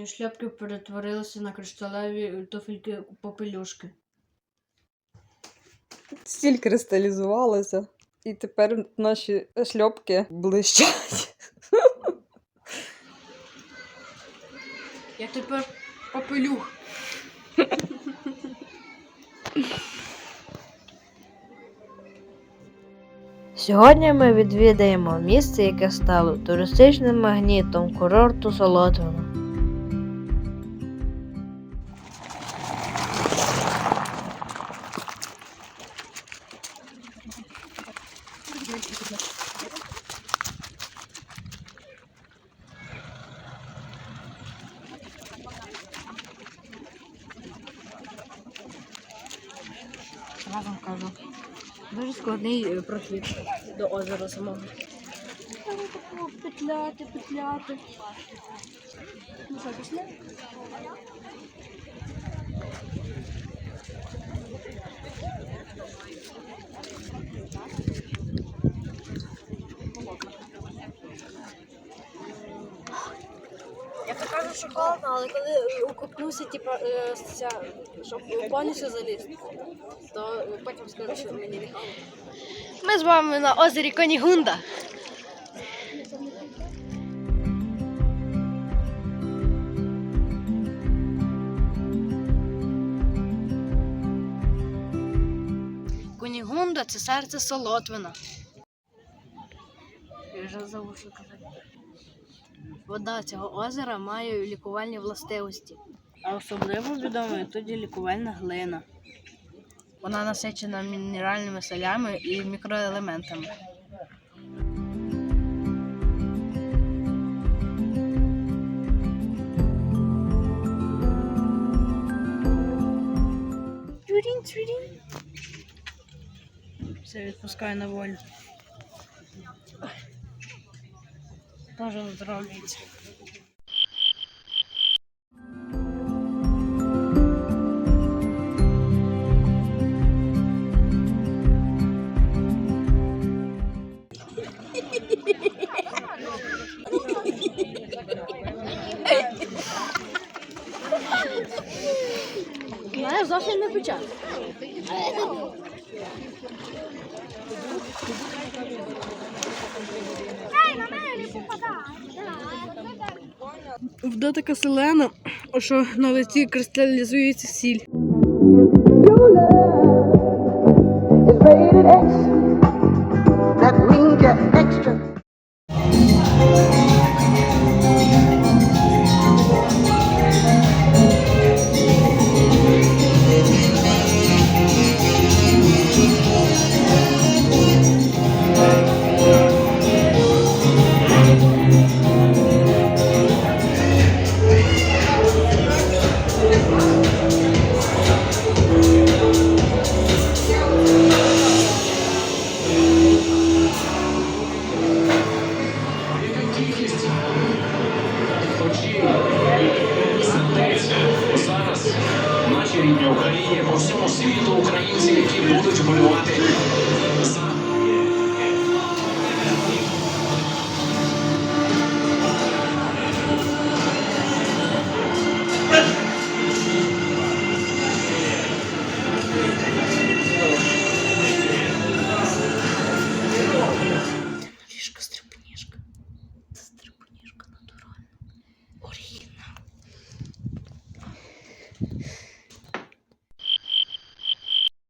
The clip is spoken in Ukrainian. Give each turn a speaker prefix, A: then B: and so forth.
A: Мої шляпки перетворилися на кришталеві туфельки попелюшки.
B: Стіль кристалізувалося, і тепер наші шльопки блищать.
A: Я тепер попелюх.
C: Сьогодні ми відвідаємо місце, яке стало туристичним магнітом курорту Солотвино.
A: Разом кажу. Дуже складний е, прохід до озера самого. Петляти, петляти. Ну що, пішли? Я то холодно, але коли укупнуся, типу, е, ця, щоб повністю залізти, то потім скажу, що мені не холодно. Ми з вами на озері Конігунда. Конігунда це серце Солотвина. Я вже забув, що казати. Вода цього озера має лікувальні властивості. А особливо відомою тоді лікувальна глина. Вона насичена мінеральними солями і мікроелементами. Все відпускаю на волю. Теж оздоровлюється. Знаєш, зовсім не почав. Вода така селена, що на лиці кристалізується сіль.
D: is rated X. That means сердець зараз
E: Зараз нашій рідній Україні по всьому світу українці, які будуть болювати